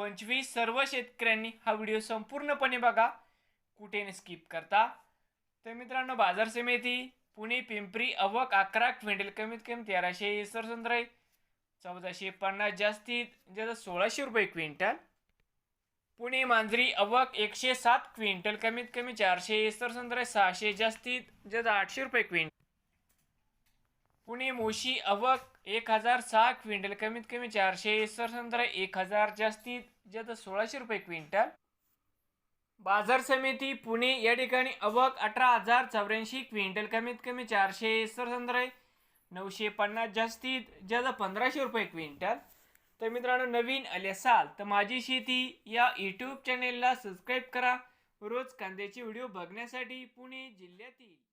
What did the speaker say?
पंचवीस सर्व शेतकऱ्यांनी हा व्हिडिओ संपूर्णपणे बघा. कुठे स्किप करता. तर मित्रांनो बाजार समिती पुणे पिंपरी अवक अकरा क्विंटल कमीत कमी तेराशे सरसंद्राई चौदाशे पन्नास जास्तीत ज्याचा सोळाशे रुपये क्विंटल. पुणे मांजरी अवक एकशे सात क्विंटल कमीत कमी चारशे सरसंद्राई सहाशे जास्तीत ज्याचा आठशे रुपये क्विंटल. पुणे मोशी अवक एक हजार सहा क्विंटल कमीत कमी चारशे सरसंद्रा एक हजार जास्तीत जास्त सोळाशे रुपये क्विंटल. बाजार समिती पुणे या ठिकाणी अवक अठरा हजार चौऱ्याऐंशी क्विंटल कमीत कमी चारशे सरसंद्रा नऊशे पन्नास जास्तीत जास्त पंधराशे रुपये क्विंटल. तर मित्रांनो नवीन आले असाल तर माझी शेती या यूट्यूब चॅनेलला सबस्क्राईब करा. रोज कांद्याचे व्हिडिओ बघण्यासाठी पुणे जिल्ह्यातील